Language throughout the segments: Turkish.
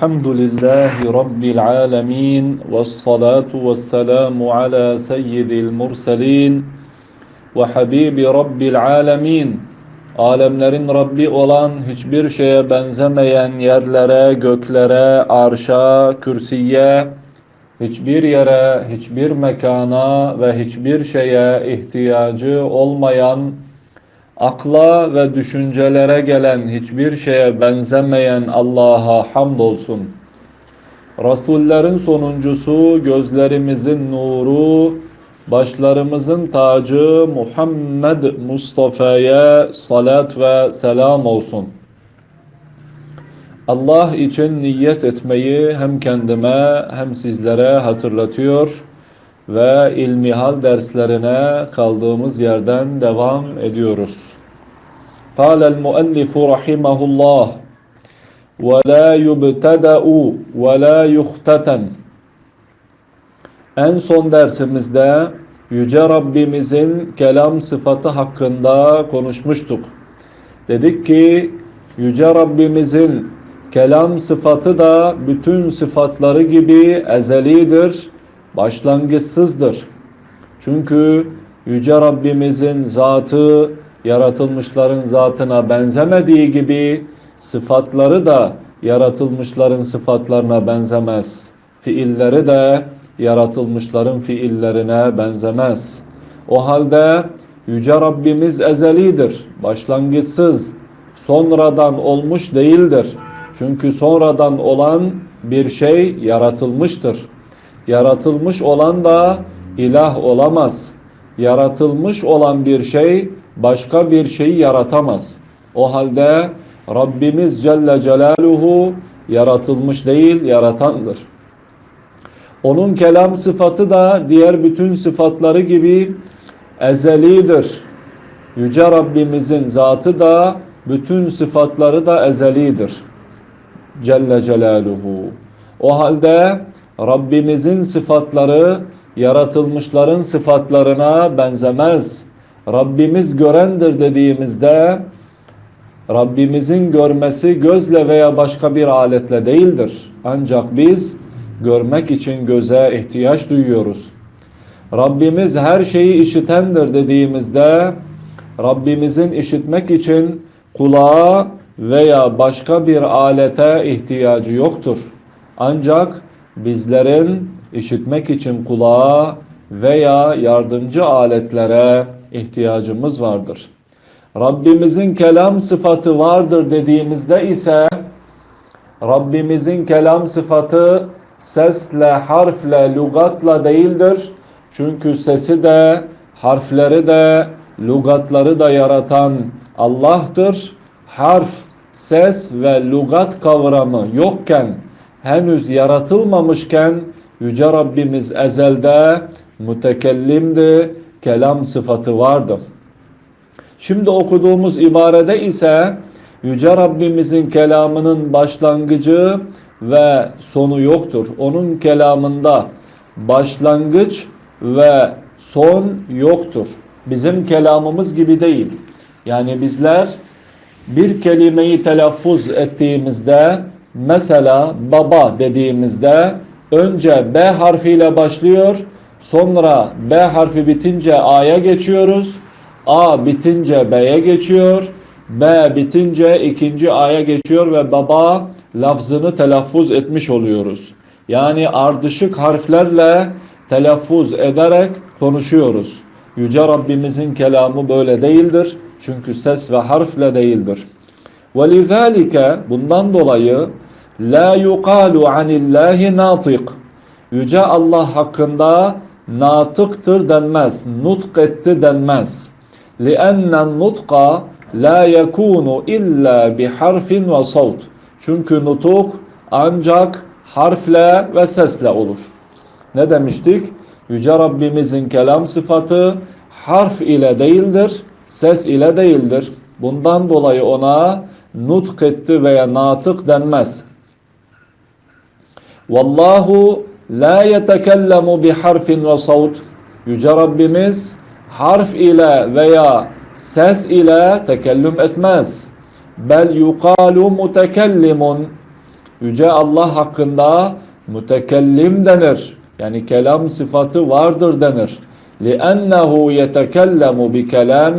الحمد لله رب العالمين والصلاة والسلام على سيد المرسلين وحبيب رب العالمين Alemlerin Rabbi olan hiçbir şeye benzemeyen yerlere, göklere, arşa, kürsiye, hiçbir yere, hiçbir mekana ve hiçbir şeye ihtiyacı olmayan, akla ve düşüncelere gelen hiçbir şeye benzemeyen Allah'a hamdolsun. Resullerin sonuncusu, gözlerimizin nuru, başlarımızın tacı Muhammed Mustafa'ya salat ve selam olsun. Allah için niyet etmeyi hem kendime hem sizlere hatırlatıyor ve ilmihal derslerine kaldığımız yerden devam ediyoruz. قال المؤلف رحمه الله ولا يبتدأ ولا يختتم En son dersimizde Yüce Rabbimizin kelam sıfatı hakkında konuşmuştuk. Dedik ki Yüce Rabbimizin kelam sıfatı da bütün sıfatları gibi ezelidir, başlangıçsızdır. Çünkü Yüce Rabbimizin zatı yaratılmışların zatına benzemediği gibi sıfatları da yaratılmışların sıfatlarına benzemez. Fiilleri de yaratılmışların fiillerine benzemez. O halde Yüce Rabbimiz ezelidir, başlangıçsız, sonradan olmuş değildir. Çünkü sonradan olan bir şey yaratılmıştır. Yaratılmış olan da ilah olamaz. Yaratılmış olan bir şey başka bir şeyi yaratamaz. O halde Rabbimiz Celle Celaluhu yaratılmış değil, yaratandır. Onun kelam sıfatı da diğer bütün sıfatları gibi ezelidir. Yüce Rabbimizin zatı da bütün sıfatları da ezelidir. Celle Celaluhu. O halde Rabbimizin sıfatları yaratılmışların sıfatlarına benzemez. Rabbimiz görendir dediğimizde Rabbimizin görmesi gözle veya başka bir aletle değildir. Ancak biz görmek için göze ihtiyaç duyuyoruz. Rabbimiz her şeyi işitendir dediğimizde Rabbimizin işitmek için kulağa veya başka bir alete ihtiyacı yoktur. Ancak bizlerin işitmek için kulağa veya yardımcı aletlere ihtiyacımız vardır. Rabbimizin kelam sıfatı vardır dediğimizde ise Rabbimizin kelam sıfatı sesle, harfle, lugatla değildir. Çünkü sesi de, harfleri de, lugatları da yaratan Allah'tır. Harf, ses ve lugat kavramı yokken, henüz yaratılmamışken Yüce Rabbimiz ezelde mütekellimdi, kelam sıfatı vardı. Şimdi okuduğumuz ibarede ise Yüce Rabbimizin kelamının başlangıcı ve sonu yoktur. Onun kelamında başlangıç ve son yoktur. Bizim kelamımız gibi değil. Yani bizler bir kelimeyi telaffuz ettiğimizde mesela baba dediğimizde önce B harfiyle başlıyor. Sonra B harfi bitince A'ya geçiyoruz. A bitince B'ye geçiyor. B bitince ikinci A'ya geçiyor ve baba lafzını telaffuz etmiş oluyoruz. Yani ardışık harflerle telaffuz ederek konuşuyoruz. Yüce Rabbimizin kelamı böyle değildir. Çünkü ses ve harfle değildir. وَلِذَٰلِكَ Bundan dolayı la yuqalu anillahi natik. Yüce Allah hakkında natıktır denmez. Nutk etti denmez. لِأَنَّ النُّطْقَ la yekunu illa bi harfin ve savt. Çünkü nutuk ancak harfle ve sesle olur. Ne demiştik? Yüce Rabbimizin kelam sıfatı harf ile değildir, ses ile değildir. Bundan dolayı ona nutk etti veya natık denmez. Vallahu la yetekellemu bi harfin ve savt. Yüce Rabbimiz harf ile veya ses ile tekellüm etmez. Bel yukalu mutekellimun. Yüce Allah hakkında mütekellim denir. Yani kelam sıfatı vardır denir. لِأَنَّهُ يَتَكَلَّمُ بِكَلَامٍ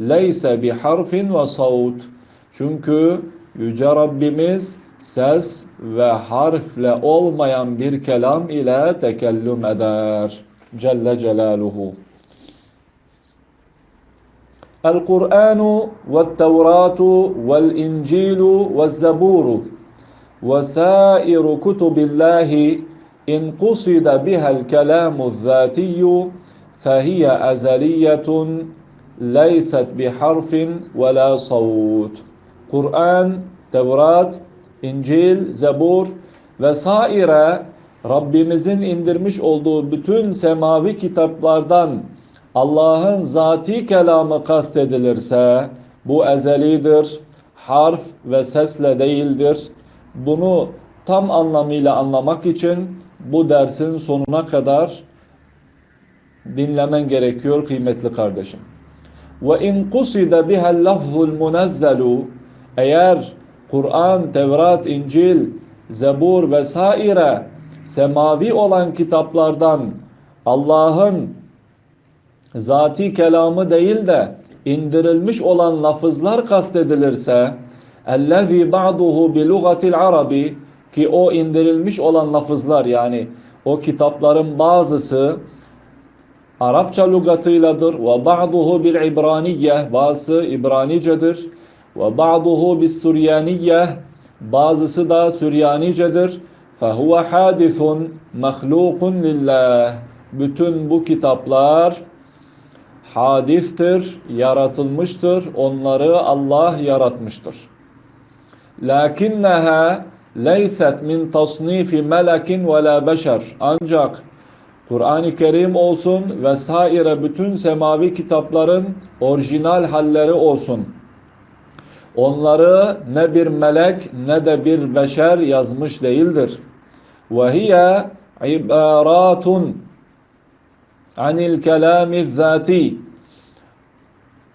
لَيْسَ بِحَرْفٍ وَصَوْتٍ Çünkü Yüce Rabbimiz ses ve harfle olmayan bir kelam ile tekellüm eder. Celle Celaluhu. القرآن والتوراة والإنجيل والزبور وسائر كتب الله إن قصد بها الكلام الذاتي فهي أزلية ليست بحرف ولا صوت Kur'an, Tevrat, İncil, Zebur vesaire Rabbimizin indirmiş olduğu bütün semavi kitaplardan Allah'ın zati kelamı kastedilirse bu ezelidir, harf ve sesle değildir. Bunu tam anlamıyla anlamak için bu dersin sonuna kadar dinlemen gerekiyor kıymetli kardeşim. Ve in kusida biha lafzul munazzelu eğer Kur'an, Tevrat, İncil, Zebur vesaire semavi olan kitaplardan Allah'ın zati kelamı değil de indirilmiş olan lafızlar kastedilirse ba'duhu bi lugatil arabi ki o indirilmiş olan lafızlar yani o kitapların bazısı Arapça lügatıyladır. Ve ba'duhu bil ibraniyye bazısı İbranicedir ve ba'duhu bis suryaniyye bazısı da Süryanicedir fehuve hadithun mahlukun lillah bütün bu kitaplar hadistir, yaratılmıştır. Onları Allah yaratmıştır. Lakinneha leyset min tasnifi melekin ve la beşer. Ancak Kur'an-ı Kerim olsun vesaire bütün semavi kitapların orijinal halleri olsun. Onları ne bir melek ne de bir beşer yazmış değildir. Ve hiye ibaratun anil kelami zati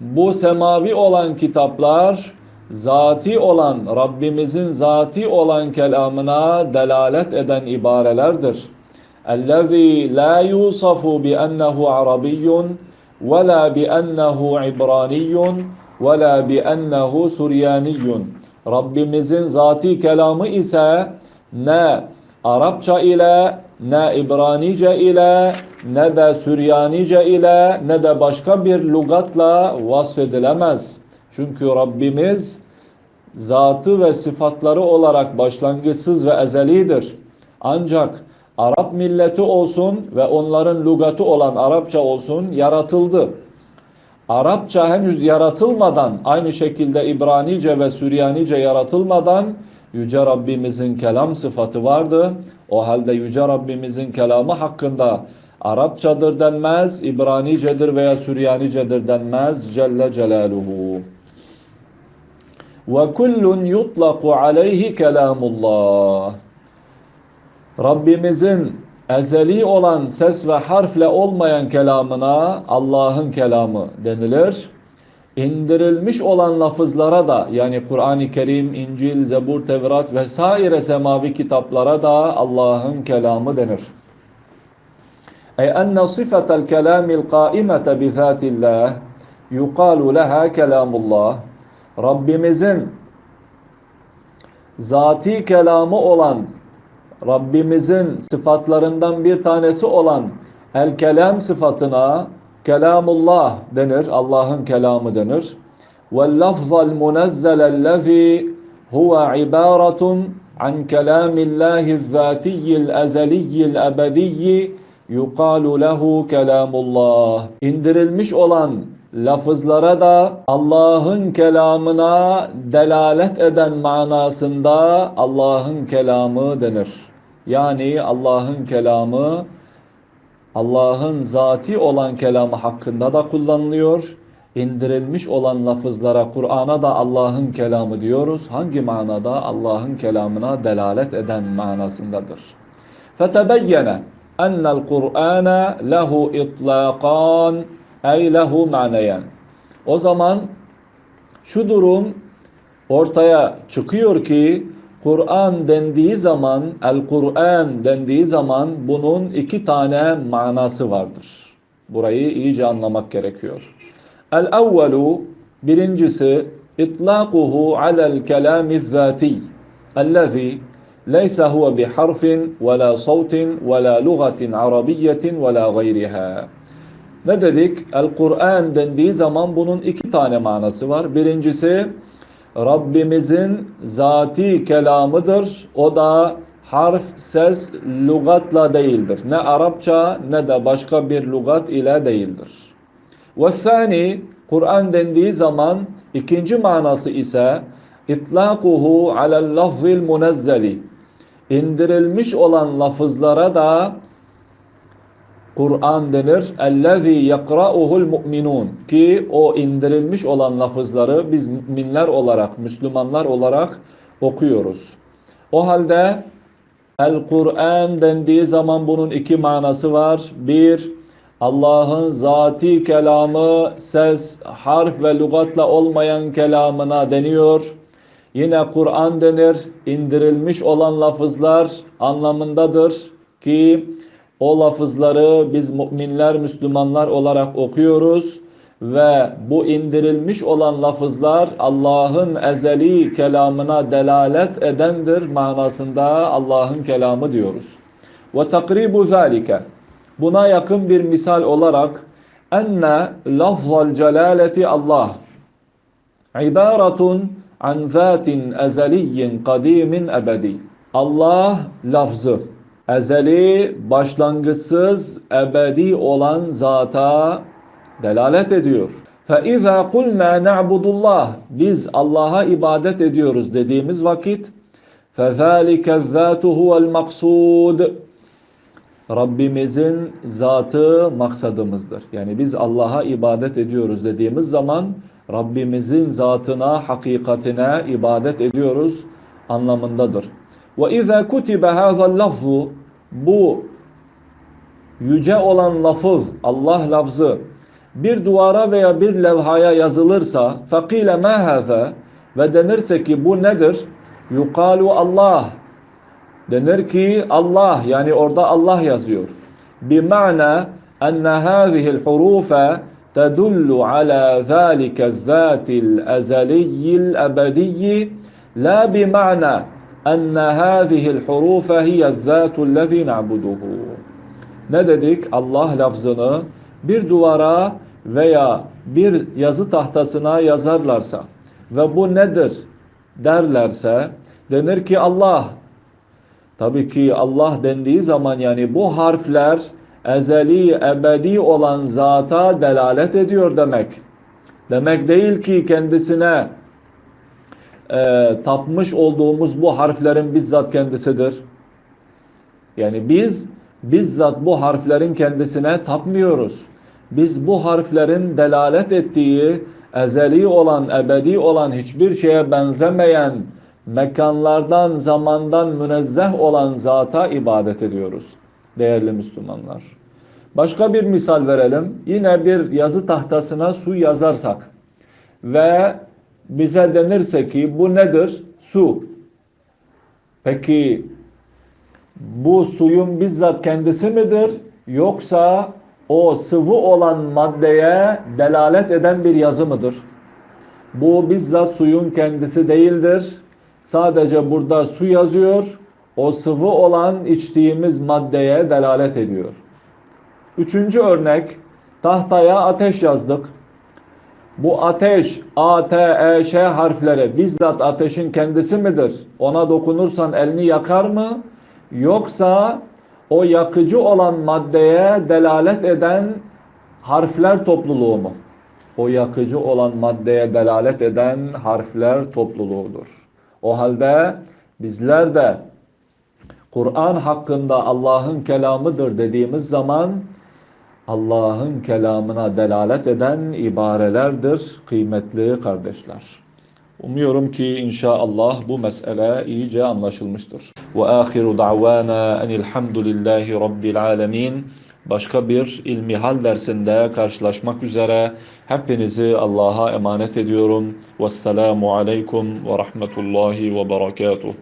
bu semavi olan kitaplar zati olan Rabbimizin zati olan kelamına delalet eden ibarelerdir. Ellezî la yusafu bi ennehu arabiyyun ve la bi ennehu ibraniyyun ve la bi ennehu suryaniyyun. Rabbimizin zati kelamı ise ne Arapça ile ne İbranice ile ne de Süryanice ile ne de başka bir lügatla vasfedilemez. Çünkü Rabbimiz zatı ve sıfatları olarak başlangıçsız ve ezelidir. Ancak Arap milleti olsun ve onların lügatı olan Arapça olsun yaratıldı. Arapça henüz yaratılmadan aynı şekilde İbranice ve Süryanice yaratılmadan Yüce Rabbimizin kelam sıfatı vardı. O halde Yüce Rabbimizin kelamı hakkında Arapçadır denmez, İbranicedir veya Süryanicedir denmez Celle Celaluhu. Ve kullun yutlaku aleyhi kelamullah. Rabbimizin ezeli olan ses ve harfle olmayan kelamına Allah'ın kelamı denilir. İndirilmiş olan lafızlara da yani Kur'an-ı Kerim, İncil, Zebur, Tevrat vesaire semavi kitaplara da Allah'ın kelamı denir. Ey enne sıfetel kelamil kaimete bi zatillah yuqalu leha kelamullah. Rabbimizin zati kelamı olan Rabbimizin sıfatlarından bir tanesi olan el kelam sıfatına kelamullah denir. Allah'ın kelamı denir. Ve lafzal munazzalellezî huve ibaretun an kelamillahi zatiyyil ezeliyyil ebediyyi yuqalu lehu kelamullah. İndirilmiş olan lafızlara da Allah'ın kelamına delalet eden manasında Allah'ın kelamı denir. Yani Allah'ın kelamı Allah'ın zati olan kelamı hakkında da kullanılıyor. İndirilmiş olan lafızlara Kur'an'a da Allah'ın kelamı diyoruz. Hangi manada? Allah'ın kelamına delalet eden manasındadır. فَتَبَيَّنَ أَنَّ الْقُرْآنَ لَهُ اِطْلَاقًا ey lehu maneyen. O zaman şu durum ortaya çıkıyor ki Kur'an dendiği zaman, el-Kur'an dendiği zaman bunun iki tane manası vardır. Burayı iyice anlamak gerekiyor. El-evvelu birincisi itlaquhu alel kelami zati ellezî leysa huve biharfin ve la savtin ve la lugatin arabiyyetin ve la gayriha. Ne dedik? El-Kur'an dendiği zaman bunun iki tane manası var. Birincisi Rabbimizin zati kelamıdır. O da harf, ses, lugatla değildir. Ne Arapça ne de başka bir lugat ile değildir. Ve thani Kur'an dendiği zaman ikinci manası ise itlaquhu alel lafzil munezzeli indirilmiş olan lafızlara da Kur'an denir. Ellezî yekra'uhul mu'minun ki o indirilmiş olan lafızları biz müminler olarak, Müslümanlar olarak okuyoruz. O halde El-Kur'an dendiği zaman bunun iki manası var. Bir, Allah'ın zati kelamı, ses, harf ve lügatla olmayan kelamına deniyor. Yine Kur'an denir, indirilmiş olan lafızlar anlamındadır ki o lafızları biz müminler, Müslümanlar olarak okuyoruz ve bu indirilmiş olan lafızlar Allah'ın ezeli kelamına delalet edendir manasında Allah'ın kelamı diyoruz. Ve takribu zalike buna yakın bir misal olarak enne lafzal celaleti Allah ibaretun an zatin ezeliyyin kadimin ebedi. Allah lafzı ezeli, başlangıçsız, ebedi olan zata delalet ediyor. فَاِذَا قُلْنَا نَعْبُدُ اللّٰهِ Biz Allah'a ibadet ediyoruz dediğimiz vakit فَذَٰلِكَ الذَّاتُ هُوَ الْمَقْصُودِ Rabbimizin zatı maksadımızdır. Yani biz Allah'a ibadet ediyoruz dediğimiz zaman Rabbimizin zatına, hakikatine ibadet ediyoruz anlamındadır. Ve izâ kutibe hâzal lafzu bu yüce olan lafız, Allah lafzı bir duvara veya bir levhaya yazılırsa fakile ma hâzâ ve denirse ki bu nedir? Yukalu Allah denir ki Allah yani orada Allah yazıyor. Bima'na enne hâzihil hurufe tedullu ala zâlike zâtil ezeliyyil ebediyyi la bima'na enne hâzihil hurufe hiyezzâtul lezî na'buduhu. Ne dedik? Allah lafzını bir duvara veya bir yazı tahtasına yazarlarsa ve bu nedir derlerse denir ki Allah. Tabii ki Allah dendiği zaman yani bu harfler ezeli, ebedi olan zata delalet ediyor demek. Demek değil ki kendisine e, tapmış olduğumuz bu harflerin bizzat kendisidir. Yani biz bizzat bu harflerin kendisine tapmıyoruz. Biz bu harflerin delalet ettiği ezeli olan, ebedi olan hiçbir şeye benzemeyen mekanlardan, zamandan münezzeh olan zata ibadet ediyoruz değerli Müslümanlar. Başka bir misal verelim. Yine bir yazı tahtasına su yazarsak ve bize denirse ki bu nedir? Su. Peki bu suyun bizzat kendisi midir? Yoksa o sıvı olan maddeye delalet eden bir yazı mıdır? Bu bizzat suyun kendisi değildir. Sadece burada su yazıyor. O sıvı olan içtiğimiz maddeye delalet ediyor. Üçüncü örnek tahtaya ateş yazdık. Bu ateş, A, T, E, Ş harfleri bizzat ateşin kendisi midir? Ona dokunursan elini yakar mı? Yoksa o yakıcı olan maddeye delalet eden harfler topluluğu mu? O yakıcı olan maddeye delalet eden harfler topluluğudur. O halde bizler de Kur'an hakkında Allah'ın kelamıdır dediğimiz zaman Allah'ın kelamına delalet eden ibarelerdir kıymetli kardeşler. Umuyorum ki inşallah bu mesele iyice anlaşılmıştır. Ve ahiru da'vana enilhamdülillahi rabbil alemin. Başka bir ilmihal dersinde karşılaşmak üzere hepinizi Allah'a emanet ediyorum. Vesselamu aleykum ve rahmetullahi ve berekatuhu.